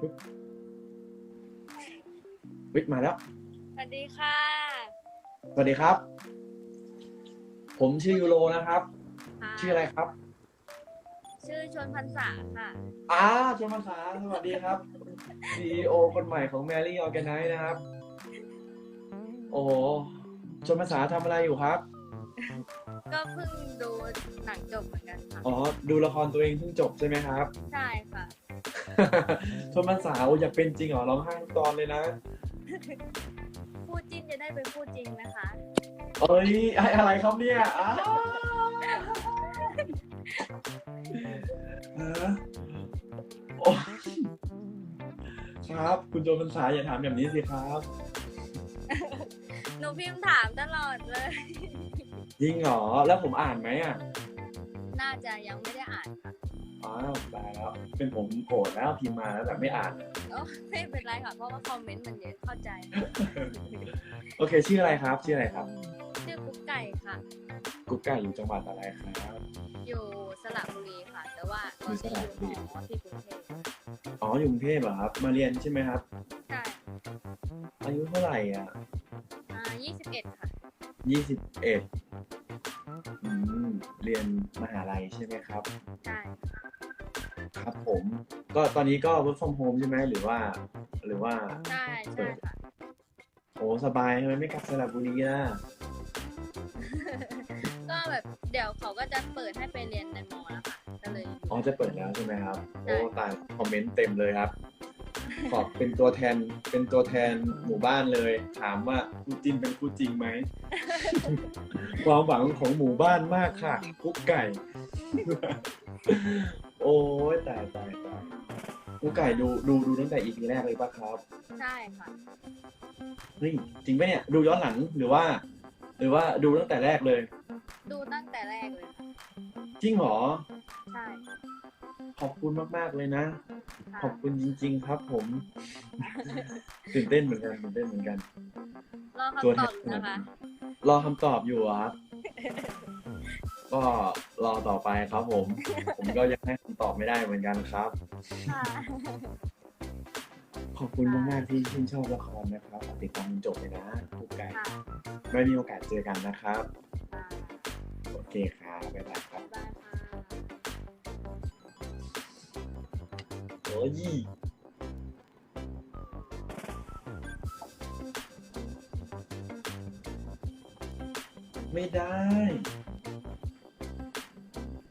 ปึ๊บวิมาแล้ว สวัสดีค่ะ สวัสดีครับ ผมชื่อยูโรนะครับค่ะชื่ออะไรครับ ชื่อชนพันษาค่ะอ้าชมภาษาสวัสดีครับ CEO คนใหม่ของ Mary Organize นะครับ โอ้โหชมภาษาทำอะไรอยู่ครับ ก็เพิ่งดูหนังจบเหมือนกันค่ะ อ๋อ ดูละครตัวเองเพิ่งจบใช่ไหมครับ ใช่ค่ะชมภาษาโอ้อยากเป็นจริงเหรอร้องไห้ทุกตอนเลยนะคู่จิ้นจะได้เป็นคู่จริงนะคะ เอ้ยไอ้อะไรครับเนี่ยอ้าวฮะโอ้ครับ คุณโจมพรรษาอย่าถามแบบนี้สิครับ หนูพิมพ์ถามตลอดเลย จริงเหรอ แล้วผมอ่านไหมอะน่าจะยังไม่ได้อ่านค่ะอ้าวตายแล้ว เป็นผมโกรธแล้วพิมพ์มาแล้วแต่ไม่อ่าน โอ้ไม่เป็นไรค่ะ เพราะว่าคอมเมนต์มันเยอะเข้าใจโอเค ชื่ออะไรครับ ชื่ออะไรครับ ชื่อกุ๊กไก่ค่ะ กุ๊กไก่อยู่จังหวัดอะไรครับ อยู่สระบุรีค่ะ แต่ว่าตอนนี้อยู่หอที่กรุงเทพอ๋อ อยู่กรุงเทพเหรอครับ มาเรียนใช่ไหมครับ ใช่อายุเท่าไหร่อะอ่า21 ค่ะยี่สิบ เอ็ดอืมเรียนมหาลัยใช่ไหมครับ ใช่ ครับผม ก็ตอนนี้ก็ work from home ใช่ไหมหรือว่า หรือว่าใช่ใช่ค่ะ โอ้สบายทำไมไม่กลับสระบุรีล่ะ ก็แบบเดี๋ยวเขาก็จะเปิดให้ไปเรียนในมอแล้วค่ะก็เลย อ๋อจะเปิดแล้วใช่ไหมครับใช่โอ้ตายคอมเมนต์เต็มเลยครับ ขอเป็นตัวแทนเป็นตัวแทนหมู่บ้านเลย ถามว่าคู่จิ้นเป็นคู่จริงไหม ความหวังของหมู่บ้านมากค่ะกุ๊กไก่ โอ้ยตายตายตายกุ๊กไก่ดูดูดูตั้งแต่ EP แรกเลยปะครับ ใช่ค่ะเฮ้ยจริงปะเนี่ยดูย้อนหลังหรือว่า หรือว่าดูตั้งแต่แรกเลย ดูตั้งแต่แรกเลยค่ะจริงเหรอ ใช่ ขอบคุณมาก ๆ เลยนะค่ะ ขอบคุณจริง ๆ ครับผมตื่นเต้นเหมือนกันตื่นเต้นเหมือนกัน รอตัวคำแทตอนบอยู่นะคะ รอคำตอบอยู่อะครับ ก็รอต่อไปครับผม ผมก็ยังให้คำตอบไม่ได้เหมือนกันครับค่ะขอบคุณมากๆที่ชื่นชอบละครนะครับฝากติดตามจนจบเลยนะกุ๊กไก่ค่ะไม่มีโอกาสเจอกันนะครับค่ะโอเคครับ ยไม่ได้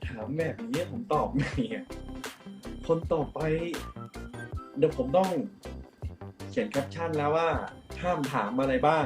ถามแบบนี้ผมตอบไงอะคนต่อไป เดี๋ยวผมต้อง เขียนแคปชั่นแล้วว่า ห้ามถามอะไรบ้าง